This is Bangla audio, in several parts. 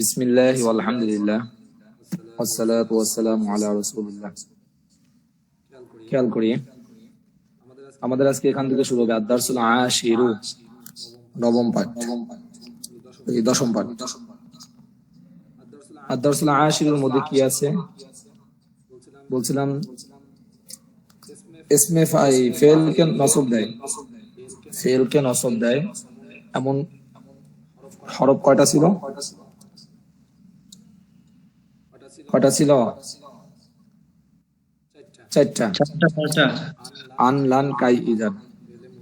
বিসমিল্লাহ আলহামদুলিল্লাহ খেয়াল করি আমাদের আজকে এখান থেকে শুরু নবম পাঠ। মধ্যে কি আছে? বলছিলাম দেয়। নসব দেয়। এমন হরফ কয়টা ছিল? কয়টা ছিল? চারটা। আন লান কাই ইজান।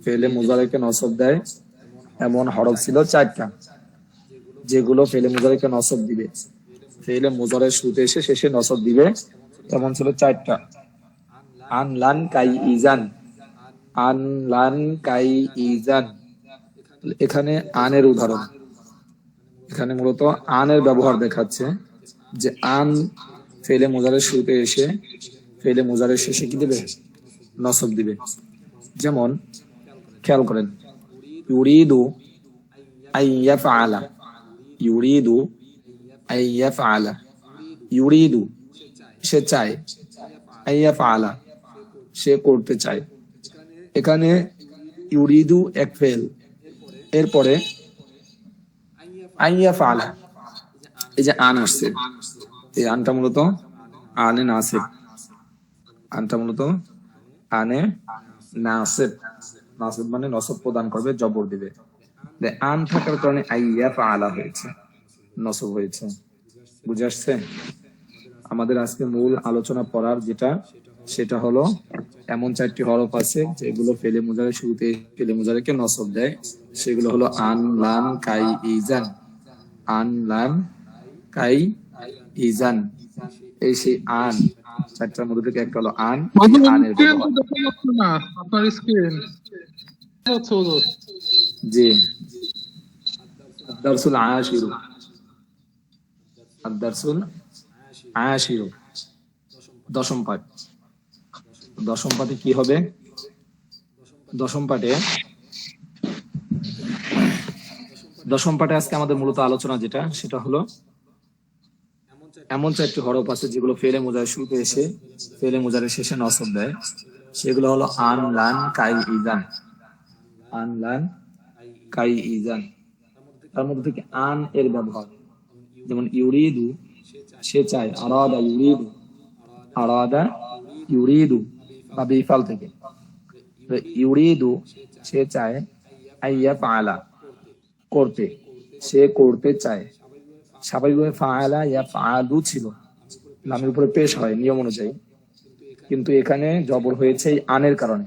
ফেলে মুজারিকে নসব দেয়। এমন হরফ ছিল চারটা। যেগুলো ফেলে মুজারিকে নসব দিবে। ফেলে মুজারের শুরুতে এসে শেষে নসব দিবে। এমন ছিল চারটা। আন লান কাই ইজান। আন লান কাই ইজান। এখানে আনের উদাহরণ। এখানে মূলত আনের ব্যবহার দেখাচ্ছে। যে আন ফেলে মোজারের শুরুতে এসে ফেলে মোজারের শেষে কি দিবে? নসব দিবে। যেমন, খেয়াল করেন, ইউরিদু আইয়াফআলা ইউরিদু আইয়াফআলা ইউরিদু সে চায় আইয়াফআলা সে করতে চায়। এখানে ইউরিদু এক ফেল, এরপরে আইয়া ফালা এই যে আন আসছে, এই আনটা মূলত আনে নাসেব। আনটা মূলত আনে নাসেব। নাসেব মানে নসব প্রদান করবে, জবর দিবে। আন থাকার কারণে আইয়া ফালা হয়েছে, নসব হয়েছে। বুঝে আসছে? আমাদের আজকে মূল আলোচনা পড়ার যেটা, সেটা হলো এমন চারটি হরফ আছে যেগুলো ফেলে মুজারের শুরুতে ফেলে মুজারেকে নসব দেয়। সেগুলো হলো আন লান কাই ইজান আন লান কাই? ইজান। এই সেই আন। চারটার মধ্যে থেকে একটা হলো আন। আনের আপনার স্ক্রিন। জি। দশম পাঠ। দশম পাঠে কি হবে? দশম পাঠে দশম পাঠে আজকে আমাদের মূলত আলোচনা যেটা সেটা হলো এমন চারটি হরফ আছে যেগুলো ফেলে মোজারের শুরুতে এসে ফেলে মোজারের শেষে নসব দেয়। সেগুলো হলো আন, লান, কাই, ইজান। আন, লান, কাই, ইজান। তার মধ্যে থেকে আন এর ব্যবহার। যেমন ইউরিদু, সে চায়, আরাদা ইউরিদু আরাদা ইউরিদু, বা বিফাল থেকে। ইউরিদু, সে চায়, আইয়া ফাআলা, করতে। সে করতে চায়। স্বাভাবিকভাবে ফাআলা ইয়া ফাআলু ছিল। নামের উপরে পেশ হয় নিয়ম অনুযায়ী। কিন্তু এখানে জবর হয়েছে আনের কারণে।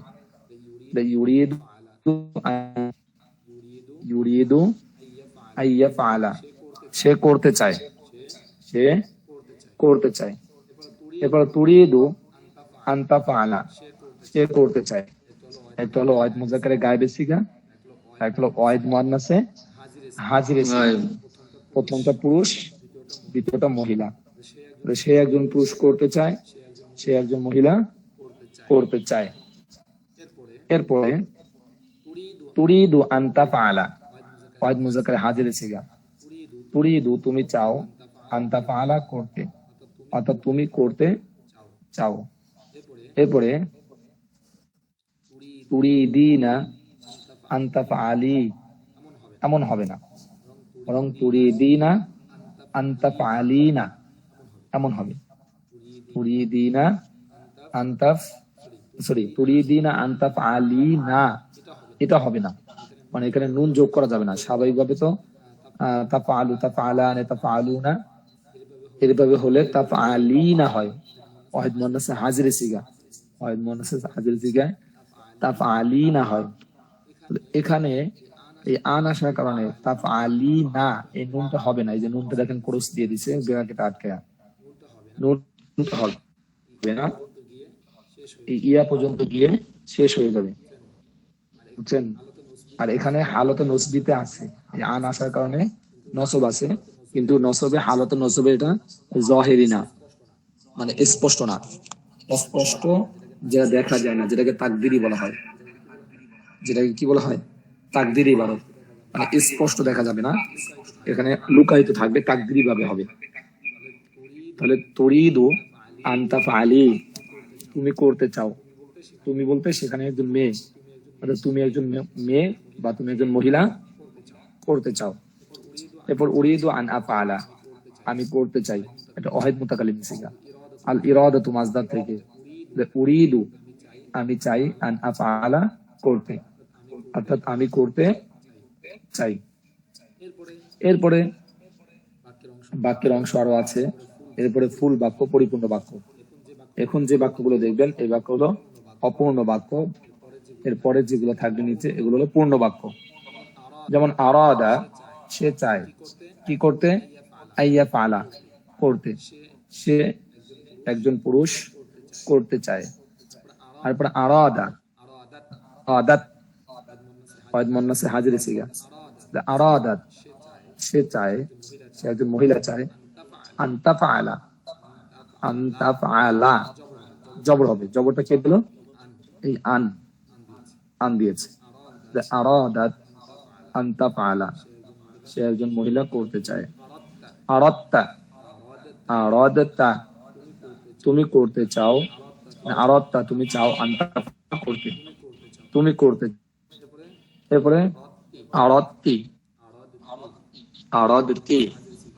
ইউরিদু আইয়া ফাআলা। সে করতে চায়। সে করতে চায়। এরপর তুরিদু আন্তা ফাআলা। সে করতে চায়। একটা হলো ওয়াইদ মুজাক্কারে গায়েবে সিগা একটা হলো ওয়াইদ মুয়ান্নাসে হাজিরে প্রথমটা পুরুষ দ্বিতীয়টা মহিলা। সে একজন পুরুষ করতে চায়, সে একজন মহিলা করতে চায়। এরপরে, তুরিদু আন্তা ফাআলা। ওয়াইদ মুজাক্কারে হাজিরে সিগা তুরিদু, তুমি চাও আন্তা ফাআলা করতে, অর্থাৎ তুমি করতে চাও। এরপরে, তুরিদিনা আন্তা ফাআলি, এমন হবে না। বরং তুরিদিনা আন্তা ফাআলিনা এমন হবে। তুরিদিনা আন্তা সরি তুরিদিনা আন্তা ফাআলিনা এটা হবে না। মানে এখানে নুন যোগ করা যাবে না। স্বাভাবিকভাবে তো আহ, তা ফালু তা ফালানে তা ফালুনা এরভাবে হলে তা ফালিনা হয়। ওয়াহিদ মুন্নাসে হাজিরে সিগা ওয়াহিদ মুন্নাসে হাজিরে সিগায় তা পালি না হয় এখানে এই আন আসার কারণে তা না এই নুনটা হবে না, এই যে নুনটা দেখেন ক্রস দিয়ে দিছে ব্রাকেট আটকে নুনটা হবে না, এই ইয়া পর্যন্ত গিয়ে শেষ হয়ে যাবে। বুঝছেন? আর এখানে হালতে নসবিতে আছে। এই আন আসার কারণে নসব আছে, কিন্তু নসবে, হালতে নসবে এটা জহেরি না। মানে স্পষ্ট না। অস্পষ্ট যেটা দেখা যায় না, যেটাকে তাকদিরি বলা হয়। যেটাকে কি বলা হয়? তাকদিরি ইবারত মানে স্পষ্ট দেখা যাবে না। এখানে লুকায়িত থাকবে তাকদিরি ভাবে হবে। তাহলে তরিদু আন্তাফ আলী তুমি করতে চাও। তুমি বলতে সেখানে একজন মেয়ে, অর্থাৎ তুমি একজন মেয়ে বা তুমি একজন মহিলা করতে চাও। এরপর উরিদু আন আফআলা আমি করতে চাই। এটা অহেদ মুতাকালিম সিগা। আল ইরাদাতু মাজদার থেকে। উরিদু, আমি চাই আন আফআলা করতে। অর্থাৎ আমি করতে চাই। এরপরে বাক্যের অংশ। আরও আছে। এরপরে ফুল বাক্য পরিপূর্ণ বাক্য। এখন যে বাক্যগুলো দেখবেন এই বাক্যগুলো অপূর্ণ বাক্য। এরপরে যেগুলো থাকবে নিচে এগুলো হলো পূর্ণ বাক্য। যেমন আরও আরাদা সে চায়। কি করতে? আইয়া পালা করতে। সে একজন পুরুষ করতে চায়। তারপরে তারপর আরাদা আদাত কয়েদ মন্নাসে হাজির সিগা। আরাদাত, সে চায়, সে একজন মহিলা চায় আন্তা ফাআলা আন্তা ফাআলা জবর হবে। জবরটা কে দিল? এই আন আন দিয়েছে। আরাদাত আন্তা ফাআলা সে একজন মহিলা করতে চায়। আরাত্তা আরাদতা, তুমি করতে চাও আরাত্তা তুমি চাও আন্তা করতে, তুমি করতে এরপরে আরাত্তি। আরাদতি।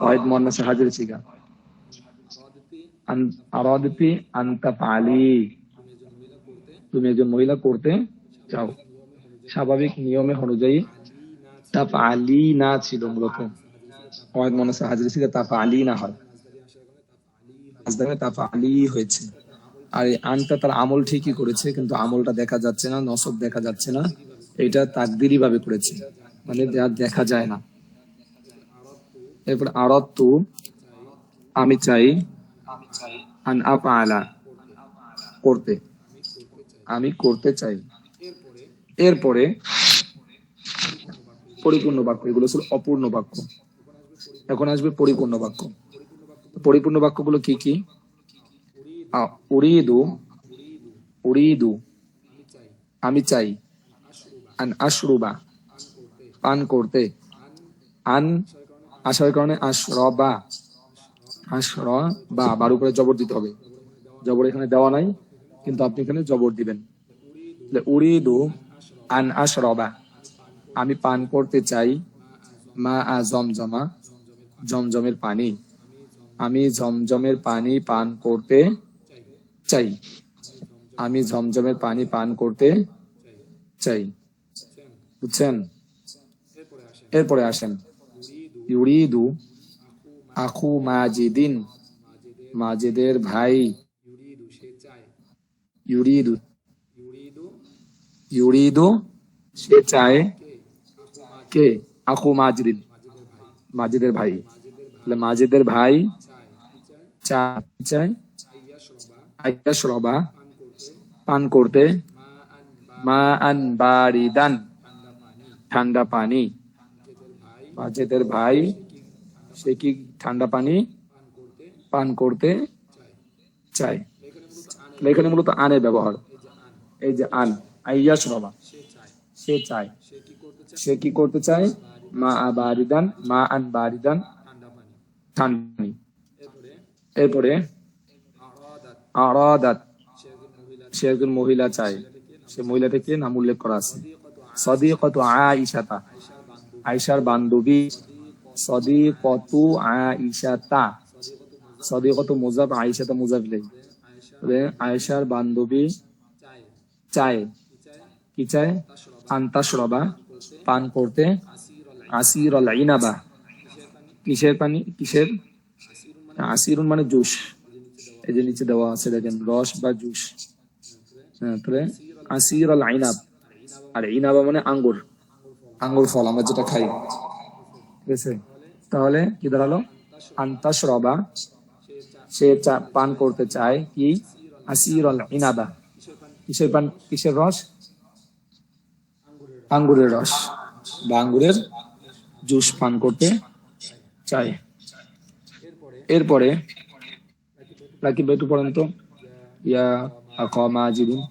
ওয়াহিদ মুন্নাস হাজির সিগা আরাদতি আন্তা ফালি। তুমি একজন মহিলা করতে চাও। স্বাভাবিক নিয়মে অনুযায়ী তা ফালি না ছিল মূলত। ওয়াহিদ মুন্নাস হাজির সিগা তা ফালি না হয়। তা ফালি হয়েছে। আর আনটা তার আমল ঠিকই করেছে, কিন্তু আমলটা দেখা যাচ্ছে না, নসব দেখা যাচ্ছে না। এটা তাকদিরি ভাবে করেছে। মানে দেখা যায় না। এরপর আরত্তু আমি চাই, আন করতে। আমি করতে চাই। এরপরে, পরিপূর্ণ বাক্য, এগুলো ছিল অপূর্ণ বাক্য। এখন আসবে পরিপূর্ণ বাক্য। পরিপূর্ণ বাক্যগুলো কি কি? উরিদু উরিদু, আমি চাই। আন আশরুবা, পান করতে। আন আসার কারণে আশরবা আশরবা, বার উপরে জবর দিতে হবে। জবর এখানে দেওয়া নাই, কিন্তু আপনি এখানে জবর দিবেন। উরিদু আন আশরবা, আমি পান করতে চাই মা আ জমজমা, জমজমের পানি। আমি জমজমের পানি পান করতে চাই। আমি জমজমের পানি পান করতে চাই। বুঝছেন? এরপরে আসেন। ইউরিদু আখু মাজিদিন, মাজিদের ভাই। ইউরিদু ইউরিদু সে চায় কে? আখু মাজিদিন, মাজিদের ভাই। তাহলে মাজিদের ভাই চায় আইয়াশরবা পান করতে। মা আন বারিদান। ঠান্ডা পানি। মাঝেদের ভাই, সে কি ঠান্ডা পানি পান করতে চায়? এখানে মূলত আনের ব্যবহার। এই যে আন আইয়াস সে চায়। সে কি করতে চায়? মা আ বারিদান, মা আন বারিদান ঠান্ডা পানি। এরপরে আরাদাত, সে একজন মহিলা চায়। সে মহিলাটাকে নাম উল্লেখ করা আছে। সদিকত আইসাতা আইসার বান্ধবী সদিকতু আইসাতা সদিকত মুজাব আইসাতা মুজাব ইলাই তবে আয়েশার বান্ধবী চায়। কি চায়? আন্তাসরবা পান করতে। আসির ইনাবা। কিসের পানি? কিসের? আসিরুন মানে জুস। এই যে নিচে দেওয়া আছে দেখেন, রস বা জুস। হ্যাঁ তাহলে আসির আইনাব আর ইনাবা মানে আঙ্গুর। আঙ্গুর ফল, আমরা যেটা খাই। ঠিক আছে? তাহলে কি দাঁড়াল? আন্তাস রবা, সে পান করতে চায় কি? আসির ইনাবা। কিসের পান, কিসের রস? আঙ্গুরের রস। বা আঙ্গুরের জুস পান করতে চায়। এরপরে, রাকিব একটু পড়েন তো। ইয়া আকামা জিদিন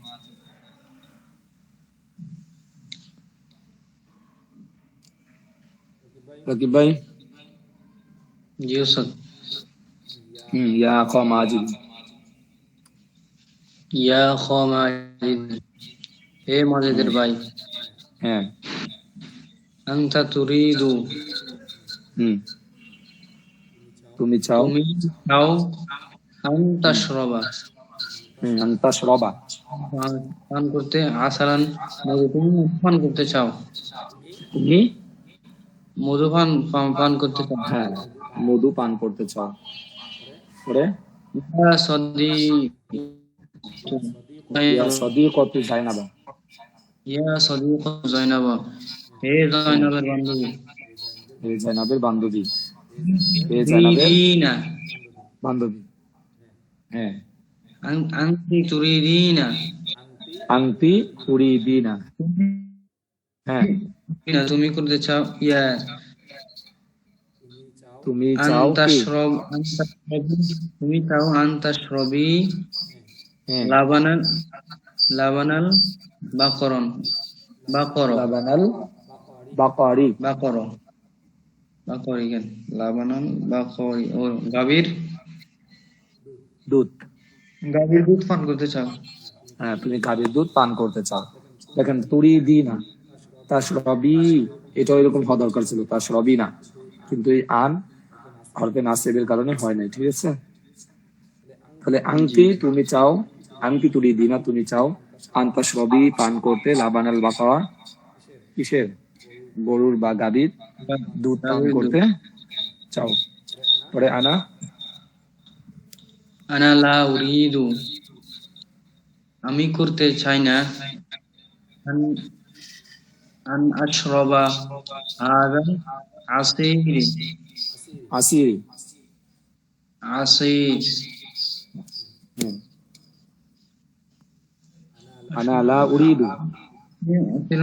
রাকিব ভাই জি ওস্তাদ হুম ইয়া খ মাজিদ ইয়া খ মাজিদ হে মাজিদের ভাই হ্যাঁ আনতা তুরিদু হুম তুমি চাও তুমি চাও আনতা শ্রবা হুম আন্তা সরবা পান করতে মধু পান করতে চাও তুমি মধু পান পান- করতে চাও? হ্যাঁ মধু পান করতে চাও। পরে ইয়া সদি ইয়া সদিকতু জাইনাবা ইয়া সদিক জয়নাবা। হে জয়নাবের বান্ধবী। এই জাইনাবের বান্ধবী। এই জাইনাবের তুরিদিনা বান্ধবী। হ্যাঁ। আনতি তুরিদিনা আংটি উড়িদিনা হ্যাঁ। না তুমি করতে চাও? ইয়া। তুমি চাও তুমি চাও আনতা শ্রবি হ্যাঁ। লাবানাল লাবানাল বাকরন বাকর লাবানাল বাকারি বাকর বাকরি কেন? লাবানাল বাকরি ও গাভীর? দুধ। গাভীর দুধ পান করতে চাও? হ্যাঁ তুমি গাভীর দুধ পান করতে চাও। দেখেন তুরি দি না। তার সবই এটা এরকম হওয়া দরকার ছিল তার সবই না। কিন্তু এই আন হরফে নাসেবের কারণে হয় নাই ঠিক আছে? তাহলে আংটি তুমি চাও আংটি তুরি দি না তুমি চাও পান করতে লাবানাল বাকাওয়া কিসের? গরুর বা গাভীর দুধ পান করতে চাও। পরে আনা? আনা লা উরিদু। আমি করতে চাই না। আন আশরবা হাদা আসির আসিরি আসির আনা লা উরিদু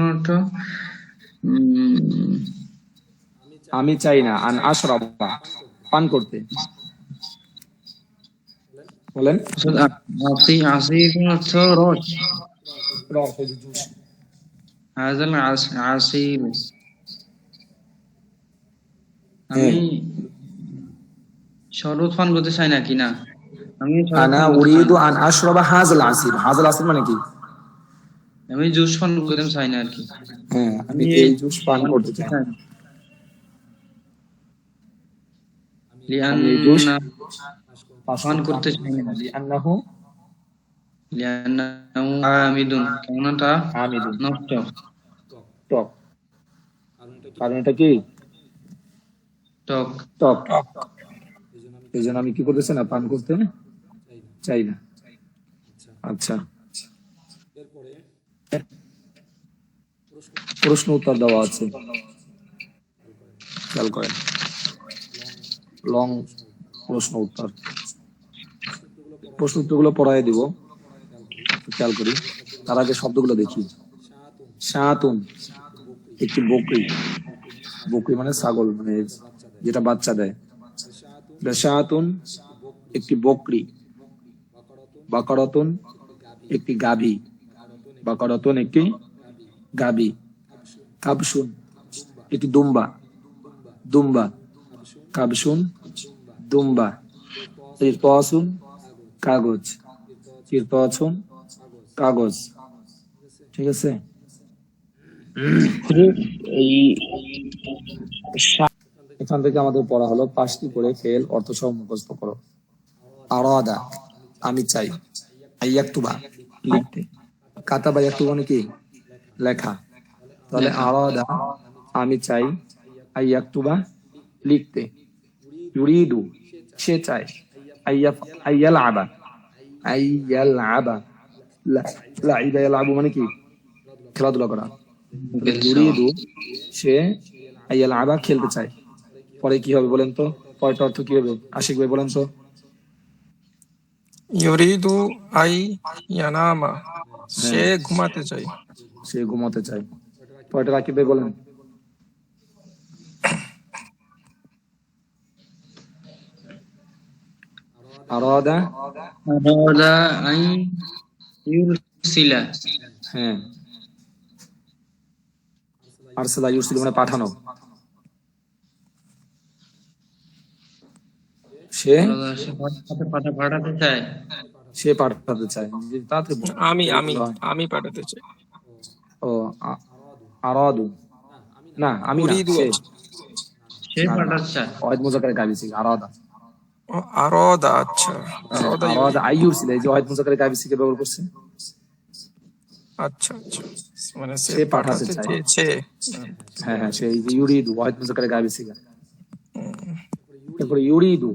অর্থ আমি চাই না আন আশরাবা পান করতে বলেন আসি আসির অর্থ রস হাজাল আস- আসির আমি শরবত পান করতে চাই না। কি না আমি আনা উরিদু আন আশরাবা হাজাল হাজাল মানে কি? আমি জুস পান করতে চাই না আর কি। হ্যাঁ আমি এই জুস পান করতে চাই? জুস পান করতে চাই না। লিআন্নাহু লিয়ান্নাহু আমিদুন কেননা আমিদুন নষ্ট। টক। কারণ এটা কি? টক। টক। এই জন্য আমি কি করতেছি না পান করতে? চাই না। আচ্ছা। প্রশ্ন উত্তর দেওয়া আছে। খেয়াল করেন। লং প্রশ্ন উত্তর। প্রশ্ন উত্তরগুলো পড়াই দিব। খেয়াল করি, তার আগে শব্দগুলো দেখি। সাতুন, একটি বকরি। বকরি মানে ছাগল মানে যেটা বাচ্চা দেয়। সাতুন, একটি বকরি। বাকরাতুন একটি গাভী। বাকরাতুন একটি গাভী। কাবসুন একটি দুম্বা। দুম্বা। কাবসুন দুম্বা। ইরতাসুন কাগজ। ইরতাসুন কাগজ। ঠিক আছে? এই এখান থেকে আমাদের পড়া হলো পাঁচটি করে ফেল অর্থ সহ মুখস্থ করো। আরাদা আমি চাই। আইয়াকতুবা লিখতে। কাতাবা ইয়াকতুবা মানে কি? লেখা। তাহলে আরাদা আমি চাই। আইয়াকতুবা লিখতে। ইউরিদু সে চায়। আইয়া আইয়াল আবা। আইয়াল আবা। লাইবা ইয়ালাবু মানে কি? খেলাধুলা করা। ইউরিদু সে আইয়াল আবা খেলতে চায়। পরে কি হবে বলেন তো? পরেরটা অর্থ কি হবে? আশিক ভাই বলেন তো। ইউরিদু আই ইয়ানামা সে ঘুমাতে চাই সে ঘুমাতে চায়। পরেরটা রাকিব ভাই বলেন। আরাদা আরাদা আন ইউরসিলা। হ্যাঁ। আরসালা ইউরসিল মানে পাঠানো। সে? পাঠাতে চায়। সে পাঠাতে চায় বলো। আমি আমি আমি পাঠাতে চাই। ও আরাদু। না আমি না সে। পাঠাতে চায়। ওয়াহিদ মুজাক্কারে গাবি আরাদা। আরদা আচ্ছা। আইয়ুর ছিল এই যে ওয়াহিদ মুজাক্কারে ব্যবহার করছে। আচ্ছা আচ্ছা। মানে সে পাঠাতে। চেয়েছে হ্যাঁ হ্যাঁ যে ইউরিদু ওয়াহিদ মুজাক্কারে তারপরে ইউরিদু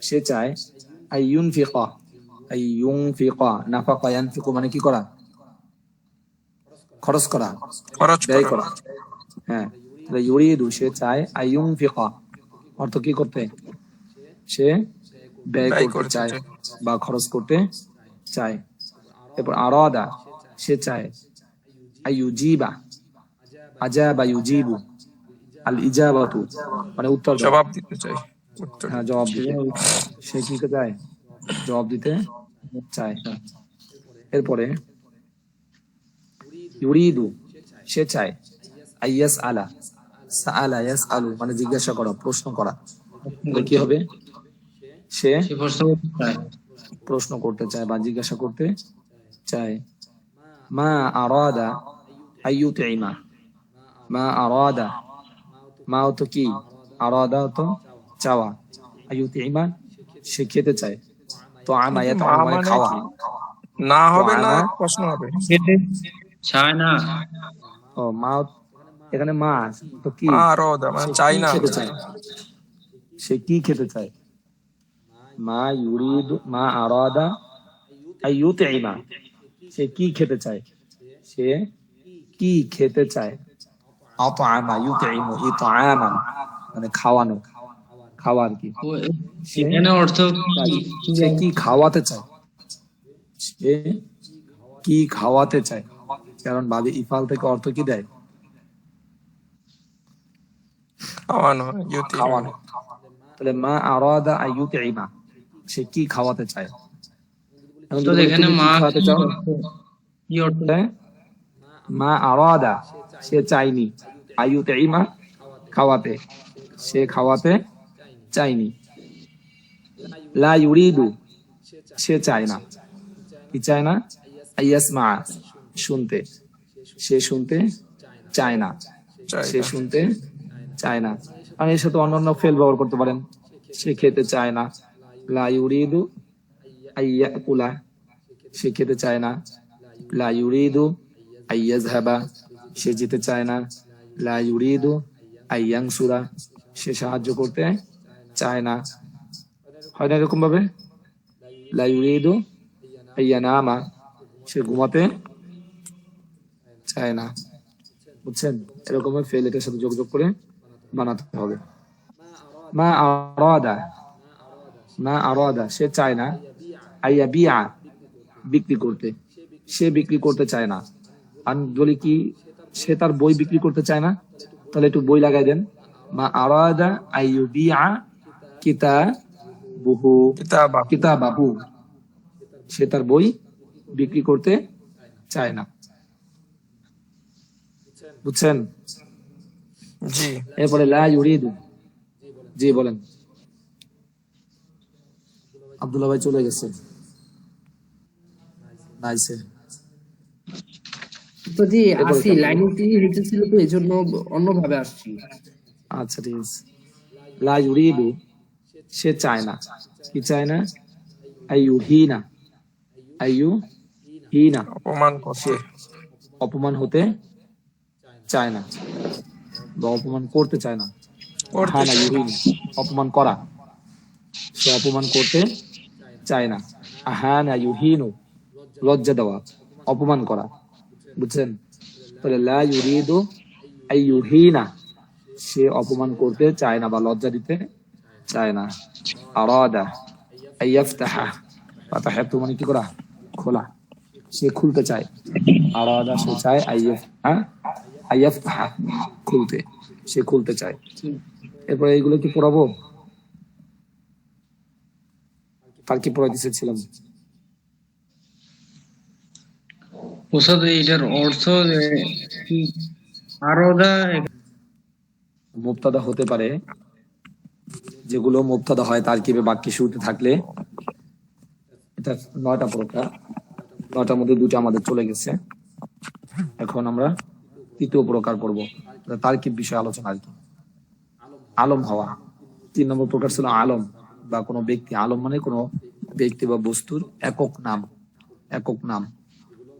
সে চায় আই ইউনফিকা আই ইউনফিকা নাফাকা ইয়ানফিকু মানে কি করা? খরচ করা। খরচ ব্যয় করা। করা হ্যাঁ তাহলে ইউরিদু সে চায় আই ইউনফিকা অর্থ কি করতে? সে ব্যয় করতে চায় চায়। বা খরচ করতে চায়। এরপর আরাদা সে চায় আই ইউজিবা আজাবা ইউজিবু আল ইজাবাতু মানে উত্তর জবাব দিতে উত্তর হ্যাঁ জবাব দিতে সে কি চায়? জবাব দিতে চায়। এরপরে ইউরিদু সে চায় আইয়াস আলা সাআলা ইয়াস আলু মানে জিজ্ঞাসা করা প্রশ্ন করা। কি হবে? সে প্রশ্ন করতে চায়। বা জিজ্ঞাসা করতে চায়। মা আরাদা আইয়ুতিমা। মা আরাদা। মা তো কি? আরাদা তো চাওয়া। আইয়ুতিমা সে খেতে চায়। তো আমায়াত মা মানে মানে খাওয়া। না হবে না প্রশ্ন হবে। খেতে চায় না। ও মা এখানে মা তো কি? মা আরদা মানে চাই না। সে কি খেতে চায়? মা ইউরিদু মা আরাদা সে কি খেতে চায়? সে কি খেতে চায়? আতআমা ইউতিমু ইতআমান মানে খাওয়ানো। খাওয়ার কি। এখানে অর্থ কি কি? সে কি খাওয়াতে চায়? সে কি খাওয়াতে চায়? কারণ বাদে ইফাল থেকে অর্থ কি দেয়? খাওয়ানো তাহলে মা আরাদা আইয়ুতিমা সে কি খাওয়াতে চায়? তো এখানে মা খাওয়াতে কি চাও? অর্থ? কি অর্থ? হ্যাঁ? মা আরাদা সে চাইনি আইয়ুতিমা খাওয়াতে। সে খাওয়াতে চাইনি লা ইউরিদু সে চায় না। কি চায় না? আইয়াসমা শুনতে। সে শুনতে চায় না। সে শুনতে চায় না। আর এর সাথে অন্যান্য ফেল ব্যবহার করতে পারেন। সে খেতে চায় না। লা ইউরিদু আইয়াকুলা সে খেতে চায় না লা ইউরিদু আইয়াজহাবা সে যেতে চায় না লা ইউরিদু আইয়াংসুরা সে সাহায্য করতে চায় না হয় না এরকম ভাবে লা ইউরিদু আইয়ানামা সে ঘুমাতে চায় না বুঝছেন এরকম ফেল এটার সাথে যোগাযোগ করে বানাতে হবে মা আরাদা মা আরাদা সে চায় না। আইয়া বিয়া বিক্রি করতে। সে বিক্রি করতে চায় না। আর বলি কি সে তার বই বিক্রি করতে চায় না? তাহলে একটু বই লাগাই দেন। মা আরাদা আইয়ু বিয়া কিতা বহু কিতাবা কিতাবাহু। সে তার বই বিক্রি করতে চায় না। বুঝছেন? জি। এরপরে লা ইউরিদু। জি বলেন। আব্দুল্লাহ ভাই চলে গেছে। নাইসে তো জি আসি লাইনে তিনি লিখেছিল তো এই জন্য অন্যভাবে আসছি। আচ্ছা ঠিক আছে। লা ইউরিদু সে চায় না। কি চায় না? আইয়ু হিনা আইয়ু হিনা অপমান করছে। অপমান হতে চায় না। বা অপমান করতে চায় না। করতে হ্যাঁ না। অপমান করা। সে অপমান করতে চায় না। হ্যাঁ না ইউহিনু লজ্জা দেওয়া, অপমান করা। বুঝছেন? তাহলে লা ইউরিদু আই ইউহিনা। সে অপমান করতে চায় না বা লজ্জা দিতে চায় না। আরাদা আই ইয়াফতাহা। ফাতাহাতু মানে কি করা? খোলা। সে খুলতে চায়। আরাদা সে চায় আইয়াফতাহা আইয়াফতাহা খুলতে। সে খুলতে চায়। এরপরে এইগুলো কি পড়াবো? আর কি পড়াইতে ছিলাম ওসাদ এটার অর্থ আরোদা মুক্তাদা হতে পারে। যেগুলো মুক্তাদা হয় তার কিবে বাক্যে শুরুতে থাকলে? এটা নয়টা প্রকার নয়টার মধ্যে দুটো আমাদের চলে গেছে। এখন আমরা তৃতীয় প্রকার পড়ব তার কি বিষয়ে আলোচনা আর কি? আলম হওয়া। তিন নম্বর প্রকার ছিল আলম। বা কোনো ব্যক্তি আলম মানে কোনো ব্যক্তি বা বস্তুর একক নাম একক নাম,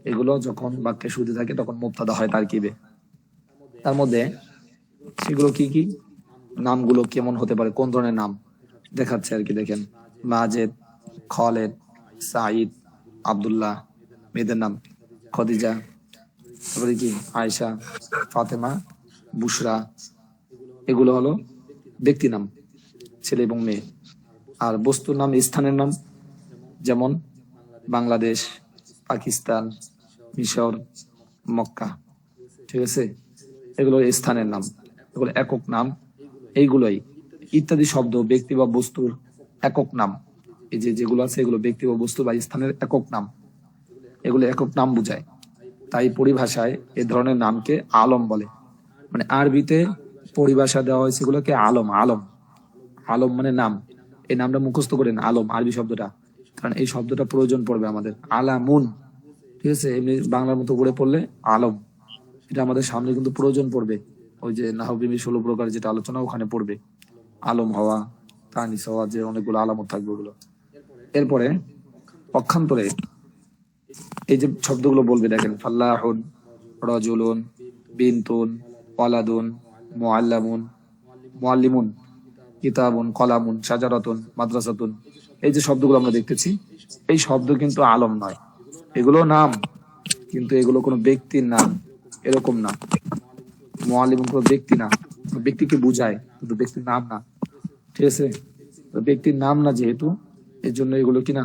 এগুলো যখন বাক্যে শুরুতে থাকে তখন মুক্তাদা হয় তার কিবে তার মধ্যে সেগুলো কি কি? নামগুলো কেমন হতে পারে? কোন ধরনের নাম? দেখাচ্ছে আর কি, দেখেন। মাজেদ, খলেদ, সাঈদ, আব্দুল্লাহ, মেয়েদের নাম। খদিজা, তারপরে কি? আয়েশা, ফাতেমা, বুশরা। এগুলো হলো ব্যক্তি নাম, ছেলে এবং মেয়ে। আর বস্তুর নাম, স্থানের নাম যেমন বাংলাদেশ, পাকিস্তান, মিশর, মক্কা, ঠিক আছে? এগুলো স্থানের নাম, এগুলো একক নাম, এইগুলোই। ইত্যাদি শব্দ, ব্যক্তি বা বস্তুর একক নাম। এই যে যেগুলো আছে, এগুলো ব্যক্তি বা বস্তু বা স্থানের একক নাম। এগুলো একক নাম বুঝায়। তাই পরিভাষায় এ ধরনের নামকে আলম বলে। মানে আরবিতে পরিভাষা দেওয়া হয়েছে এগুলোকে আলম আলম। আলম মানে নাম। এই নামটা মুখস্থ করেন আলম, আরবি শব্দটা। কারণ এই শব্দটা প্রয়োজন পড়বে আমাদের। আলামুন। ঠিক আছে? এমনি বাংলার মতো করে পড়লে আলম। এটা আমাদের সামনে কিন্তু প্রয়োজন পড়বে। ওই যে নাহবিমি ষোলো প্রকার যেটা আলোচনা, ওখানে পড়বে। আলম হওয়া, তানিস হওয়া, যে অনেকগুলো আলামত থাকবে ওগুলো। এরপরে পক্ষান্তরে এই যে শব্দগুলো বলবে, দেখেন, ফাল্লাহুন, রজুলুন, বিনতুন, ওয়ালাদুন, মুআল্লামুন, মুআল্লিমুন। কিতাবুন, কলামুন, সাজারাতুন, মাদ্রাসাতুন। এই যে শব্দগুলো আমরা দেখতেছি, এই শব্দ কিন্তু আলম নয়। এগুলো নাম, কিন্তু এগুলো কোনো ব্যক্তির নাম, এরকম না। মোয়ালিম কোনো ব্যক্তি না। ব্যক্তিকে বুঝায়, কিন্তু ব্যক্তির নাম না। ঠিক আছে? ব্যক্তির নাম না যেহেতু, এর জন্য এগুলো কি না?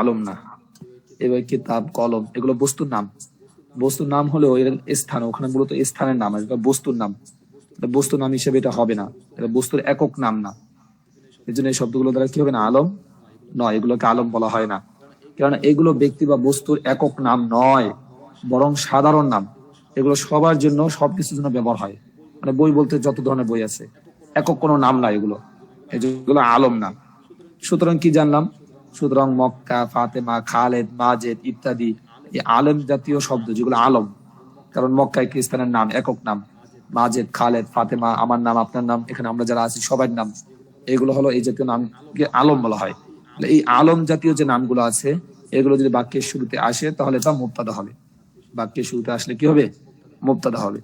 আলম না। এবার কিতাব, কলম, এগুলো বস্তুর নাম। বস্তুর নাম হলেও এর স্থান, ওখানে মূলত স্থানের নাম এটা বস্তুর নাম। এটা বস্তুর নাম হিসেবে এটা হবে না। এটা বস্তুর একক নাম না। এই জন্য এই শব্দগুলো দ্বারা কি হবে না? আলম? নয় এগুলোকে আলম বলা হয় না। কারণ এগুলো ব্যক্তি বা বস্তুর একক নাম নয়, বরং সাধারণ নাম। এগুলো সবার জন্য সবকিছুর জন্য ব্যবহার হয়। মানে বই বলতে যত ধরনের বই আছে, একক কোনো নাম না এগুলো। এগুলো আলম নাম। সুতরাং কি জানলাম? সুতরাং মক্কা, ফাতেমা, খালেদ, মাজেদ ইত্যাদি এই আলেম জাতীয় শব্দ, যেগুলো আলম, কারণ মক্কায় খ্রিস্টানের নাম, একক নাম। মাজেদ, খালেদ, ফাতেমা, আমার নাম, আপনার নাম, এখানে আমরা যারা আছি, সবার নাম। এগুলো হলো এই জাতীয় নামকে আলম বলা হয়। এই আলম জাতীয় যে নামগুলো আছে, এগুলো যদি বাক্যের শুরুতে আসে, তাহলে তা মুক্তাদা হবে। বাক্যের শুরুতে আসলে কি হবে? মুক্তাদা হবে।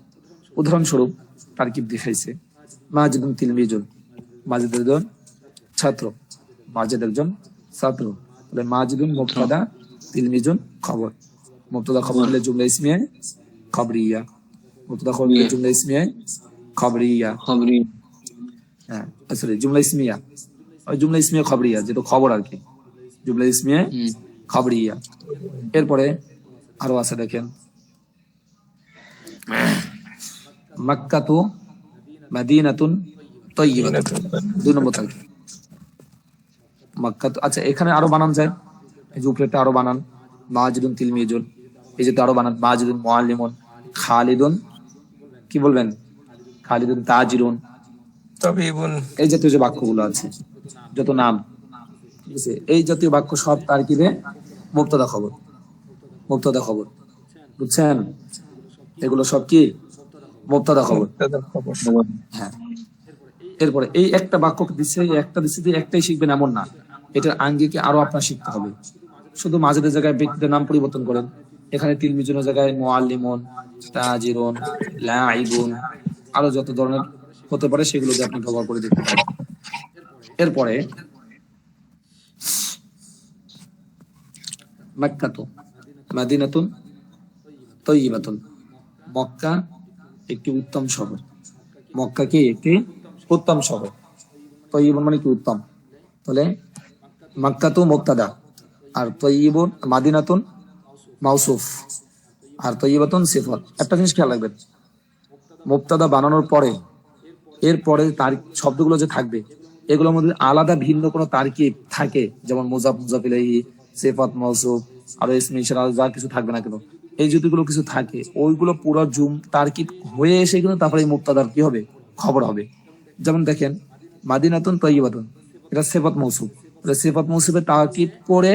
উদাহরণস্বরূপ, তারকিব দেখাইছে মাজিদুন তিলমিজুন মাজেদ একজন ছাত্র, মাজেদ একজন ছাত্র। তাহলে মাজিদুন মুক্তাদা তিলমিজুন খবর। মুক্তাদা খবর হলে জুমলা ইসমিয়া খবরিয়া। জুমলা ইসমিয়া খবরিয়া খবরি হ্যাঁ সরি জুমলা ইসমিয়া ওই জুমলা ইসমিয়া খবরিয়া যেটা খবর আর কি জুমলা ইসমিয়া খবরিয়া এরপরে আরও আছে দেখেন মাক্কাতু মাদিনাতুন তয়্যিবাতুন দুই নম্বর থাকবে মাক্কাতু আচ্ছা এখানে আরও বানান যায় এই যে উপরেটা আরও বানান মাজিদুন তিলমিজুন এই যে আরও বানান মাজিদুন মুআল্লিমুন খালিদুন কি বলবেন? খালিদুন তাজিরুন। তবিবুন এই জাতীয় যে বাক্যগুলো আছে যত নাম ঠিক আছে? এই জাতীয় বাক্য সব তার কিবে মুক্তদা খবর। মুক্তদা খবর। বুঝছেন? এগুলো সব কি? মুক্তদা খবর। হ্যাঁ। এরপরে এই একটা বাক্য দিচ্ছে এই একটা দিচ্ছে যে একটাই শিখবেন এমন না। এটার আঙ্গিকে আরও আপনার শিখতে হবে। শুধু মাঝেদের জায়গায় ব্যক্তিদের নাম পরিবর্তন করেন। এখানে তিলমিজনের জায়গায় মোয়াল্লিমন তাজিরুন লাইবুন আরও যত ধরনের হতে পারে সেগুলো আপনি ব্যবহার করে দেখতে পারেন। এরপরে মাক্কাতু, মাদিনাতুন তৈবাতুন মক্কা একটি উত্তম শহর। মক্কা কি একটি উত্তম শহর? তৈবন মানে কি উত্তম? তাহলে মক্কা তো মুক্তাদা, আর তৈবন মাদিনাতুন মাউসুফ আর তৈবাতুন সিফত। একটা জিনিস খেয়াল রাখবেন মুক্তাদা বানানোর পরে, এরপরে তার শব্দগুলো যে থাকবে, এগুলোর মধ্যে আলাদা ভিন্ন কোনো তারকিব থাকে, যেমন মুজাফ, মুজাফিলাহি, সেফাত মৌসুফ আরও ইসমি যা কিছু থাকবে না কেন। এই যতগুলো কিছু থাকে, ওইগুলো পুরো জুম তারকিব হয়ে এসে কিন্তু তারপরে এই মুক্তাদার কি হবে? খবর হবে। যেমন দেখেন, মাদিনাতুন তৈবাতুন এটা সেফাত মৌসুফ সেফাত মৌসুফে তাকিদ করে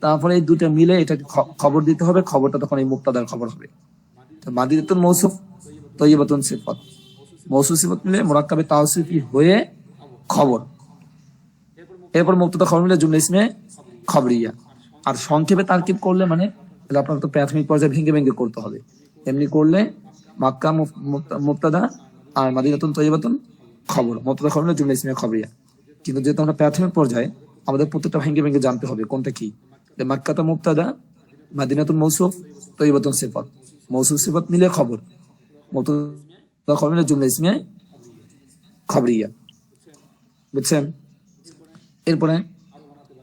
তারপরে এই দুটো মিলে এটাকে খ- খবর দিতে হবে, খবরটা তখন এই মুক্তাদার খবর হবে। তো মাদিনাতুন মৌসুফ তৈবাতুন সিফাত। মৌসুফ সিফাত মিলে মোরাক্কাবে তাওসিফি হয়ে খবর। এরপর মুক্তদা খবর মিলে জুমলা ইসমে খবরিয়া। আর সংক্ষেপে তারকিব করলে মানে তাহলে আপনার তো প্রাথমিক পর্যায়ে ভেঙে ভেঙে করতে হবে। এমনি করলে মাক্কা মুক্তা- মুক্তাদা আর মাদিনাতুন তৈবাতুন খবর। মুক্তদা খবর মিলে জুমলা ইসমে খবরিয়া। কিন্তু যেহেতু আমরা প্রাথমিক পর্যায়ে আমাদের প্রত্যেকটা ভেঙে ভেঙে জানতে হবে কোনটা কি? মাক্কাতা মুক্তাদা মাদিনাতুন মৌসুফ তৈবাতুন সিফাত। মৌসুফ সিফাত মিলে খবর। মুক্তদা খবর মিলে জুমলা ইসমে খবরিয়া। বুঝছেন? এরপরে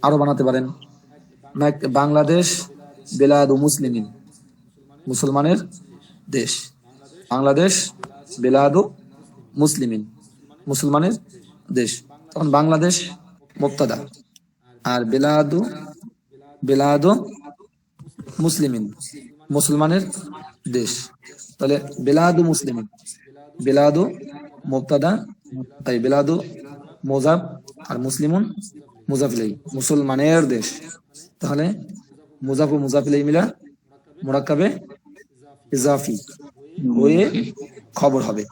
আরও বানাতে পারেন। বাংলাদেশ বেলাদ মুসলিমিন, মুসলমানের দেশ। বাংলাদেশ বেলাদ মুসলিমিন, মুসলমানের দেশ। তখন বাংলাদেশ মুক্তাদা আর বেলাদু বেলাদ মুসলিমিন মুসলমানের দেশ। তাহলে বেলাদু মুসলিমিন বেলাদু মুক্তাদা তাই বেলাদু মোজাব আর মুসলিমুন মুজাফিলাই মুসলমানের দেশ। তাহলে মুজাফ ও মুজাফিলাই মিলা মোরাক্কাবে ইজাফি হয়ে খবর হবে।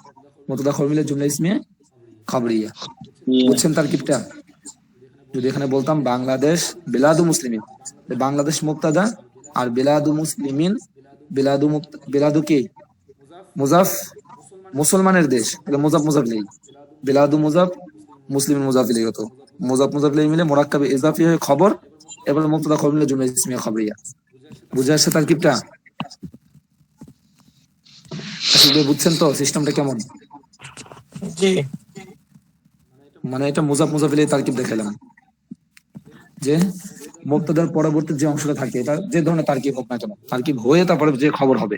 মতদা খবর মিলে জুমলা ইসমিয়ে খবরিয়া। বুঝছেন তারকিবটা যদি এখানে বলতাম বাংলাদেশ বেলাদু মুসলিমিন বাংলাদেশ মুক্তাদা আর বেলাদু মুসলিমিন বেলাদু মুক্ত বেলাদু কে? মুজাফ মুসলমানের দেশ। তাহলে মুজাফ মুজাফিলাই বেলাদু মুজাফ মুসলিম মুজাফিলাই হতো। মুজাফ মুজাফিলাই মিলে মোরাক্কাবে ইজাফি হয়ে খবর এবার মুক্তদা খবর মিলে জুমলা ইসমিয়া খবরিয়া। বুঝে আসছে তারকিবটা? বুঝছেন তো সিস্টেমটা কেমন? জি। মানে এটা মুজাফ মুজাফিলাই তারকিব দেখালাম। যে মুক্তদার পরবর্তী যে অংশটা থাকে, এটা যে ধরনের তার্কিব হোক না কেন তার্কিব হয়ে তারপরে যে খবর হবে।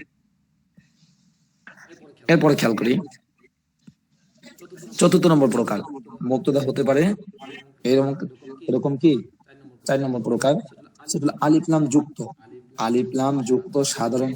এরপরে খেয়াল করি। চতুর্থ নম্বর প্রকার, মুক্তদা হতে পারে, এরকম এরকম কি? চার নম্বর প্রকার, সেটা আলিফলাম যুক্ত। আলিফলাম যুক্ত সাধারণ